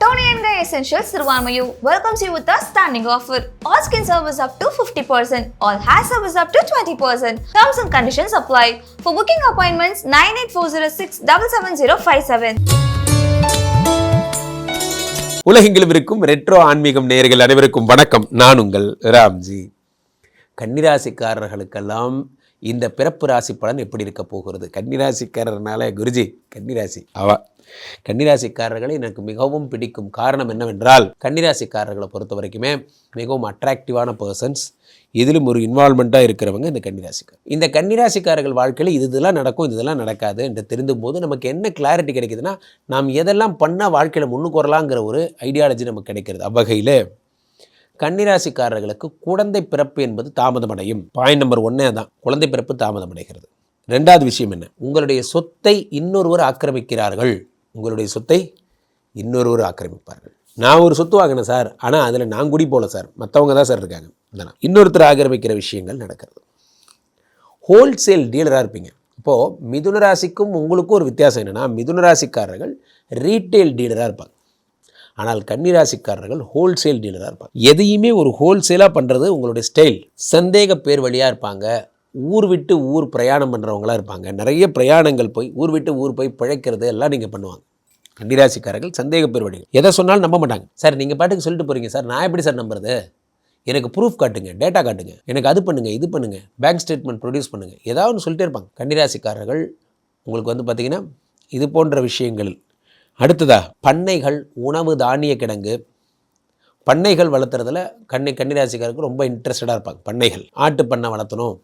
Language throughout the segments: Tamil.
Tony and Guy Essentials Sirvamayu welcomes you with a standing offer. All skin service up to 50%, all hair service up to 20%. Terms and conditions apply. For booking appointments, 98406 77057. உலகெங்கிலும் இருக்கும் ரெட்ரோ ஆன்மீகம் நேயர்கள் அனைவருக்கும் வணக்கம் நான் உங்கள் ராம்ஜி கன்னிராசிக்காரர்களுக்கெல்லாம் இந்த பிறப்பு ராசி பலன் எப்படி இருக்க போகிறது? கன்னிராசிக்காரர்னால குருஜி கன்னிராசி. அவா கன்னிராசிக்காரர்களை எனக்கு மிகவும் பிடிக்கும் காரணம் என்னவென்றால் கன்னிராசிக்காரர்களை பொறுத்த வரைக்குமே மிகவும் அட்ராக்டிவான பர்சன்ஸ் இதிலும் ஒரு இன்வால்மெண்ட்டாக இருக்கிறவங்க இந்த கன்னிராசிக்கார். இந்த கன்னிராசிக்காரர்கள் வாழ்க்கையில் இது இதெல்லாம் நடக்கும் இது இதெல்லாம் நடக்காது என்று தெரிந்தும் போது நமக்கு என்ன கிளாரிட்டி கிடைக்குதுன்னா நாம் எதெல்லாம் பண்ணால் வாழ்க்கையில் முன்னுக்கு வரலாங்கிற ஒரு ஐடியாலஜி நமக்கு கிடைக்கிறது. அவ்வகையில் கன்னிராசிக்காரர்களுக்கு குழந்தை பிறப்பு என்பது தாமதமடையும். பாயிண்ட் நம்பர் ஒன்னே தான் குழந்தை பிறப்பு தாமதமடைகிறது. ரெண்டாவது விஷயம் என்ன? உங்களுடைய சொத்தை இன்னொருவர் ஆக்கிரமிக்கிறார்கள். உங்களுடைய சொத்தை இன்னொருவர் ஆக்கிரமிப்பார்கள். நான் ஒரு சொத்து வாங்கினேன் சார். ஆனால் அதில் நான் குடி போகல சார். மற்றவங்க தான் சார் இருக்காங்க. இன்னொருத்தர் ஆக்கிரமிக்கிற விஷயங்கள் நடக்கிறது. ஹோல்சேல் டீலராக இருப்பீங்க. இப்போது மிதுன ராசிக்கும் உங்களுக்கும் ஒரு வித்தியாசம் என்னென்னா மிதுன ராசிக்காரர்கள் ரீட்டைல் டீலராக இருப்பாங்க. ஆனால் கன்னிராசிக்காரர்கள் ஹோல்சேல் டீலராக இருப்பாங்க. எதையுமே ஒரு ஹோல்சேலாக பண்ணுறது உங்களுடைய ஸ்டைல் சந்தேக பேர் வழியாக இருப்பாங்க. ஊர் விட்டு ஊர் பிரயாணம் பண்ணுறவங்களா இருப்பாங்க. நிறைய பிரயாணங்கள் போய் ஊர் விட்டு ஊர் போய் பிழைக்கிறது எல்லாம் நீங்கள் பண்ணுவாங்க. கன்னிராசிக்காரர்கள் சந்தேக பேர் வழிகள். எதை சொன்னாலும் நம்ப மாட்டாங்க. சார் நீங்கள் பாட்டுக்கு சொல்லிட்டு போகிறீங்க சார். நான் எப்படி சார் நம்புறது? எனக்கு ப்ரூஃப் காட்டுங்க டேட்டா காட்டுங்க. எனக்கு அது பண்ணுங்கள் இது பண்ணுங்கள் பேங்க் ஸ்டேட்மெண்ட் ப்ரொடியூஸ் பண்ணுங்கள் ஏதாவது ஒன்று சொல்லிட்டே இருப்பாங்க. கன்னிராசிக்காரர்கள் உங்களுக்கு வந்து பார்த்தீங்கன்னா இது போன்ற விஷயங்கள் அடுத்ததா பண்ணைகள் உணவு தானிய கிடங்கு. பண்ணைகள் வளர்த்துறதுல கண்ணி கன்னிராசிக்காரருக்கு ரொம்ப இன்ட்ரெஸ்டடாக இருப்பாங்க. பண்ணைகள். ஆட்டு பண்ணை வளர்த்தணும்.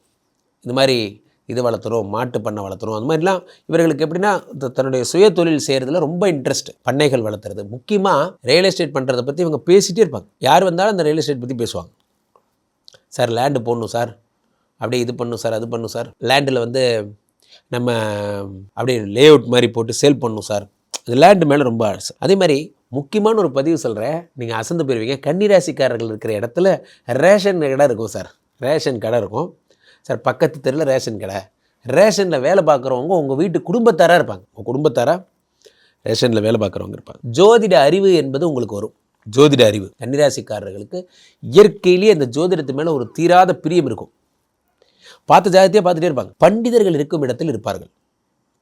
இந்த மாதிரி இது வளர்த்துறோம். மாட்டு பண்ணை வளர்த்துறோம். அந்த மாதிரிலாம் இவர்களுக்கு எப்படின்னா த- தன்னுடைய சுய தொழில் செய்கிறதுல ரொம்ப இன்ட்ரெஸ்ட் பண்ணைகள் வளர்த்துறது. முக்கியமாக ரியல் எஸ்டேட் பண்ணுறதை பற்றி இவங்க பேசிகிட்டே இருப்பாங்க. யார் வந்தாலும் அந்த ரியல் எஸ்டேட் பற்றி பேசுவாங்க. சார் லேண்டு போடணும் சார். அப்படியே இது பண்ணும் சார். அது பண்ணும் சார். லேண்டில் வந்து நம்ம அப்படியே லே அவுட் மாதிரி போட்டு சேல் பண்ணணும் சார். அது லேண்டு மேலே ரொம்ப ஆசை அதே மாதிரி முக்கியமான ஒரு பதிவு சொல்கிறேன் நீங்கள் அசந்து போயிருவீங்க. கன்னிராசிக்காரர்கள் இருக்கிற இடத்துல ரேஷன் கடை இருக்கும் சார் ரேஷன் கடை இருக்கும். சார் பக்கத்து தெருவில் ரேஷன் கடை. ரேஷனில் வேலை பார்க்குறவங்க உங்கள் வீட்டு குடும்பத்தாராக இருப்பாங்க. உங்கள் குடும்பத்தாராக ரேஷனில் வேலை பார்க்குறவங்க இருப்பாங்க. ஜோதிட அறிவு என்பது உங்களுக்கு வரும். ஜோதிட அறிவு. கன்னிராசிக்காரர்களுக்கு இயற்கையிலேயே அந்த ஜோதிடத்து மேலே ஒரு தீராத பிரியம் இருக்கும். பார்த்த ஜாதத்தையே பார்த்துட்டே இருப்பாங்க. பண்டிதர்கள் இருக்கும் இடத்தில் இருப்பார்கள்.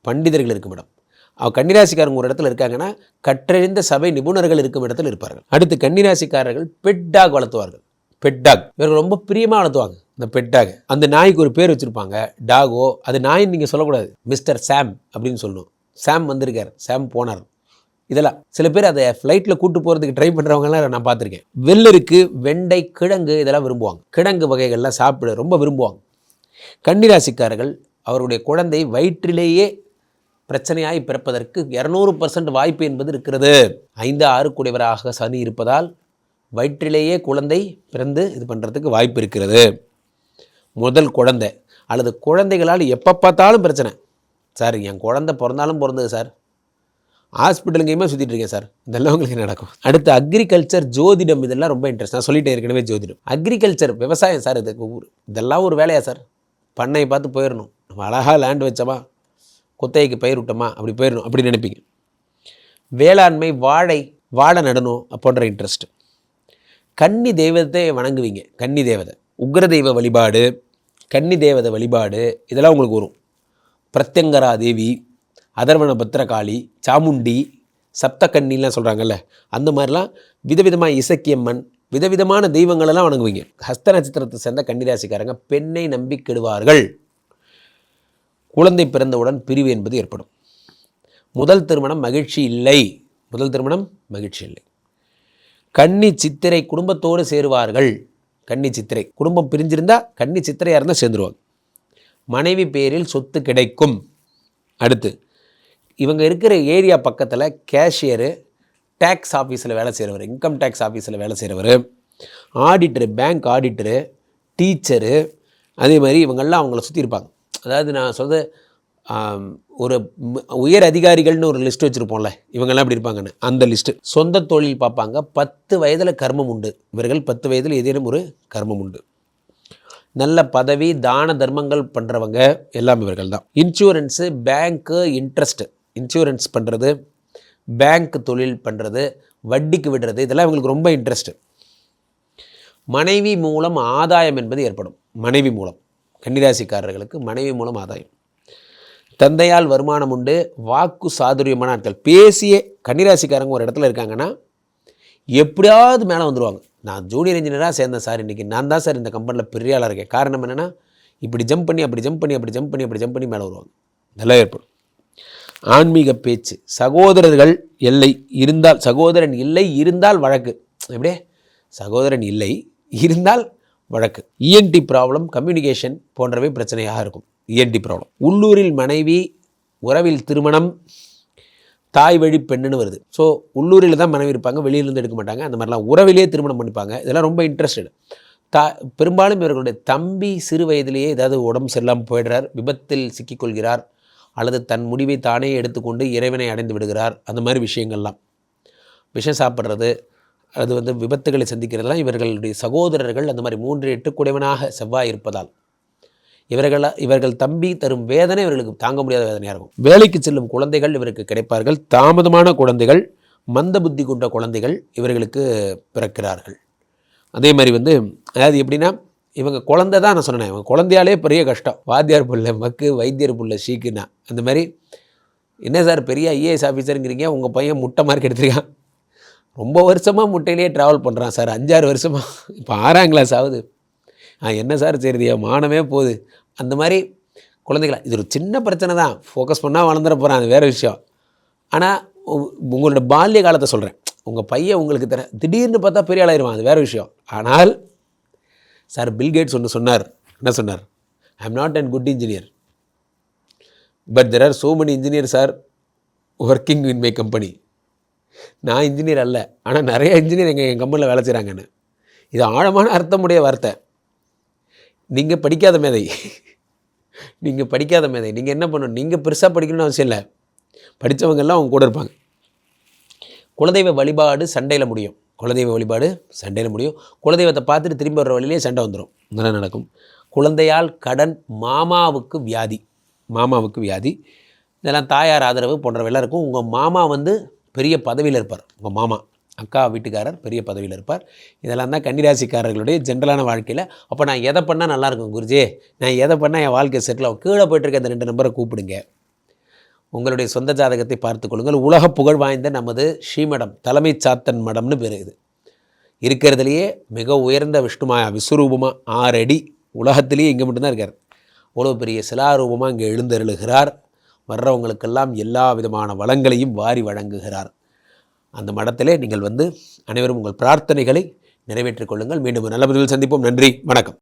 பண்டிதர்கள் இருக்கும் இடம். அவ கன்னிராசிக்காரங்க ஒரு இடத்துல இருக்காங்கன்னா கற்றறிந்த சபை நிபுணர்கள் இருக்கும் இடத்துல இருப்பார்கள். அடுத்து கன்னிராசிக்காரர்கள் பெட் டாக் வளர்த்துவார்கள். பெட் டாக் இவர்கள் ரொம்ப பிரியமாக வளர்த்துவாங்க. இந்த பெட் டாக் அந்த நாய்க்கு ஒரு பேர் வச்சுருப்பாங்க. டாகோ அது நாயின்னு நீங்கள் சொல்லக்கூடாது. மிஸ்டர் சாம் அப்படின்னு சொல்லணும். சாம் வந்திருக்கார். சாம் போனார். இதெல்லாம். சில பேர் அதை ஃப்ளைட்டில் கூட்டு போகிறதுக்கு ட்ரை பண்ணுறவங்கலாம் நான் பார்த்துருக்கேன். வெள்ளருக்கு வெண்டை கிழங்கு இதெல்லாம் விரும்புவாங்க. கிழங்கு வகைகள்லாம் சாப்பிட ரொம்ப விரும்புவாங்க. கன்னிராசிக்காரர்கள் அவருடைய குழந்தை வயிற்றிலேயே பிரச்சனையாய் பிறப்பதற்கு இரநூறு பர்சன்ட் வாய்ப்பு என்பது இருக்கிறது. ஐந்து ஆறு குடைவராக சனி இருப்பதால் வயிற்றிலேயே குழந்தை பிறந்து இது பண்ணுறதுக்கு வாய்ப்பு இருக்கிறது. முதல் குழந்தை அல்லது குழந்தைகளால் எப்போ பார்த்தாலும் பிரச்சனை. சார் என் குழந்தை பிறந்தாலும் பிறந்தது சார். ஹாஸ்பிட்டலுங்கேயுமே சுற்றிட்டு இருக்கேன் சார். இதெல்லாம் உங்களுக்கு நடக்கும்? அடுத்து அக்ரிகல்ச்சர் ஜோதிடம் இதெல்லாம் ரொம்ப இன்ட்ரெஸ்ட் நான் சொல்லிட்டேன் ஏற்கனவே ஜோதிடம். அக்ரிகல்ச்சர் விவசாயம் சார் இது ஊர். இதெல்லாம் ஒரு வேலையா சார்? பண்ணையை பார்த்து போயிடணும். நம்ம அழகாக லேண்ட் வச்சோமா? குத்தகைக்கு பயிர் விட்டோமா? அப்படி போயிடணும் அப்படி நினைப்பீங்க. வேளாண்மை வாழை வாழை நடணும் அப்போன்ற இன்ட்ரெஸ்ட் கன்னி தெய்வத்தை வணங்குவீங்க. கன்னி தேவதை. உக்ர தெய்வ வழிபாடு கன்னி தேவதை வழிபாடு இதெல்லாம் உங்களுக்கு வரும். பிரத்யங்கரா தேவி அதர்வன பத்திரகாளி சாமுண்டி சப்த கன்னிலாம் சொல்கிறாங்கல்ல அந்த மாதிரிலாம் விதவிதமாக இசக்கியம்மன் விதவிதமான தெய்வங்களெல்லாம் வணங்குவீங்க. ஹஸ்த நட்சத்திரத்தை சேர்ந்த கன்னிராசிக்காரங்க பெண்ணை நம்பி கெடுவார்கள். குழந்தை பிறந்தவுடன் பிரிவு என்பது ஏற்படும். முதல் திருமணம் மகிழ்ச்சி இல்லை. முதல் திருமணம் மகிழ்ச்சி இல்லை. கன்னி சித்திரை குடும்பத்தோடு சேருவார்கள். கன்னி சித்திரை. குடும்பம் பிரிஞ்சிருந்தால் கன்னி சித்திரையாக இருந்தால் சேர்ந்துருவாங்க. மனைவி பேரில் சொத்து கிடைக்கும். அடுத்து இவங்க இருக்கிற ஏரியா பக்கத்தில் கேஷியரு டேக்ஸ் ஆஃபீஸில் வேலை செய்கிறவர் இன்கம் டேக்ஸ் ஆஃபீஸில் வேலை செய்கிறவர் ஆடிட்டரு பேங்க் ஆடிட்டரு டீச்சரு அதே மாதிரி இவங்கெல்லாம் அவங்கள சுற்றி இருப்பாங்க. அதாவது நான் சொல்கிறது ஒரு உயர் அதிகாரிகள்னு ஒரு லிஸ்ட் வச்சுருப்போம்ல இவங்கெல்லாம் அப்படி இருப்பாங்கன்னு அந்த லிஸ்ட்டு சொந்த தொழில் பார்ப்பாங்க பத்து வயதில் கர்மம் உண்டு. இவர்கள் பத்து வயதில் ஏதேனும் ஒரு கர்மம் உண்டு. நல்ல பதவி தான தர்மங்கள் பண்ணுறவங்க எல்லாம் இவர்கள் தான். இன்சூரன்ஸு பேங்க்கு இன்ட்ரெஸ்ட்டு இன்சூரன்ஸ் பண்ணுறது பேங்க் தொழில் பண்ணுறது வட்டிக்கு விடுறது இதெல்லாம் இவங்களுக்கு ரொம்ப இன்ட்ரெஸ்ட்டு மனைவி மூலம் ஆதாயம் என்பது ஏற்படும். மனைவி மூலம். கன்னிராசிக்காரர்களுக்கு மனைவி மூலம் ஆதாயம். தந்தையால் வருமானம் உண்டு வாக்கு சாதுரியமான ஆட்கள். பேசியே கன்னிராசிக்காரங்க ஒரு இடத்துல இருக்காங்கன்னா எப்படியாவது மேலே வந்துடுவாங்க நான் ஜூனியர் இன்ஜினியராக சேர்ந்தேன் சார் இன்றைக்கி நான் தான் சார் இந்த கம்பெனியில் பெரிய ஆளாக இருக்கேன். காரணம் என்னென்னா இப்படி ஜம்ப் பண்ணி அப்படி ஜம்ப் பண்ணி அப்படி ஜம்ப் பண்ணி அப்படி ஜம்ப் பண்ணி மேலே வருவாங்க. இதெல்லாம் ஏற்படும். ஆன்மீக பேச்சு. சகோதரர்கள் இல்லை இருந்தால் சகோதரன் இல்லை இருந்தால் வழக்கு. எப்படியே? சகோதரன் இல்லை இருந்தால் வழக்கு. இஎன்டி ப்ராப்ளம் கம்யூனிகேஷன் போன்றவை பிரச்சனையாக இருக்கும். இஎன்டி ப்ராப்ளம் உள்ளூரில் மனைவி உறவில் திருமணம் தாய் வழி பெண்ணுன்னு வருது. ஸோ உள்ளூரில் தான் மனைவி இருப்பாங்க வெளியிலேருந்து எடுக்க மாட்டாங்க. அந்த மாதிரிலாம் உறவிலே திருமணம் பண்ணிப்பாங்க. இதெல்லாம் ரொம்ப இன்ட்ரெஸ்டட் தா பெரும்பாலும் இவர்களுடைய தம்பி சிறு வயதிலேயே ஏதாவது உடம்பு சரியில்லாமல் போயிடுறார். விபத்தில் சிக்கிக்கொள்கிறார். அல்லது தன் முடிவை தானே எடுத்துக்கொண்டு இறைவனை அடைந்து விடுகிறார். அந்த மாதிரி விஷயங்கள்லாம். விஷம் சாப்பிட்றது அது வந்து விபத்துகளை சந்திக்கிறதெல்லாம் இவர்களுடைய சகோதரர்கள் அந்த மாதிரி மூன்று எட்டு குடைவனாக செவ்வாய் இருப்பதால் இவர்கள் இவர்கள் தம்பி தரும் வேதனை இவர்களுக்கு தாங்க முடியாத வேதனையாக இருக்கும். வேலைக்கு செல்லும் குழந்தைகள் இவருக்கு கிடைப்பார்கள். தாமதமான குழந்தைகள் மந்த புத்தி கொண்ட குழந்தைகள் இவர்களுக்கு பிறக்கிறார்கள். அதே மாதிரி வந்து அதாவது எப்படின்னா இவங்க குழந்தை தான் நான் சொன்னேன் இவங்க குழந்தையாலே பெரிய கஷ்டம். வாத்தியார் புள்ள மக்கு வைத்தியர் புள்ள ஷீக்குன்னா அந்த மாதிரி என்ன சார் பெரிய ஐஏஎஸ் ஆஃபீஸருங்கிறீங்க உங்கள் பையன் முட்டை மார்க் எடுத்திருக்கான். ரொம்ப வருஷமாக முட்டையிலேயே ட்ராவல் பண்ணுறான் சார். அஞ்சாறு வருஷமாக இப்போ ஆறாம் கிளாஸ் ஆகுது. ஆ என்ன சார் சரிதியா மானமே போகுது. அந்த மாதிரி குழந்தைகள இது ஒரு சின்ன பிரச்சனை தான். ஃபோக்கஸ் பண்ணால் வளர்ந்துட போகிறான் அது வேறு விஷயம். ஆனால் உங்களோட பால்ய காலத்தை சொல்கிறேன் உங்கள் பையன் உங்களுக்கு தர திடீர்னு பார்த்தா பெரிய ஆளாயிருவான் அது வேறு விஷயம். ஆனால் சார் பில்கேட்ஸ் ஒன்று சொன்னார். என்ன சொன்னார்? I am not an good engineer but there are so many engineer sir working in my company நான் இன்ஜினியர் அல்ல. ஆனால் நிறைய இன்ஜினியர் எங்கள் என் கம்பெனியில் வேலை செய்கிறாங்கன்னு இது ஆழமான அர்த்தமுடைய வார்த்தை. நீங்கள் படிக்காத மேதை. நீங்கள் படிக்காத மேதை. நீங்கள் என்ன பண்ணணும்? நீங்கள் பெருசாக படிக்கணும்னு அவசியம் இல்லை. படித்தவங்கெல்லாம் அவங்க கூட இருப்பாங்க. குலதெய்வ வழிபாடு சண்டையில் முடியும். குலதெய்வ வழிபாடு சண்டையில் முடியும். குலதெய்வத்தை பார்த்துட்டு திரும்பி வர்ற வழியிலே சண்டை வந்துடும் இதெல்லாம் நடக்கும். குழந்தையால் கடன் மாமாவுக்கு வியாதி. மாமாவுக்கு வியாதி. இதெல்லாம் தாயார் ஆதரவு போன்றவையெல்லாம் இருக்கும். உங்கள் மாமா வந்து பெரிய பதவியில் இருப்பார். உங்கள் மாமா அக்கா வீட்டுக்காரர் பெரிய பதவியில் இருப்பார். இதெல்லாம் தான் கன்னிராசிக்காரர்களுடைய ஜென்ரலான வாழ்க்கையில். அப்போ நான் எதை பண்ணால் நல்லாயிருக்கும் குருஜி? நான் எதை பண்ணால் என் வாழ்க்கை செட்டில் ஆகும்? கீழே போயிட்டுருக்க இந்த ரெண்டு நம்பரை கூப்பிடுங்க. உங்களுடைய சொந்த ஜாதகத்தை பார்த்து கொள்ளுங்கள். உலக புகழ் வாய்ந்த நமது ஸ்ரீமடம் தலைமை சாத்தன் மடம்னு பேர் இது. இருக்கிறதுலையே மிக உயர்ந்த விஷ்ணுமாயா விஸ்வரூபமாக ஆறு அடி உலகத்திலேயே இங்கே மட்டும்தான் இருக்கார். அவ்வளோ பெரிய சிலாரூபமாக இங்கே எழுந்தருளுகிறார். வர்றவங்களுக்கெல்லாம் எல்லா விதமான வளங்களையும் வாரி வழங்குகிறார். அந்த மடத்திலே நீங்கள் வந்து அனைவரும் உங்கள் பிரார்த்தனைகளை நிறைவேற்றிக் கொள்ளுங்கள். மீண்டும் நல்ல பதிவில் சந்திப்போம். நன்றி. வணக்கம்.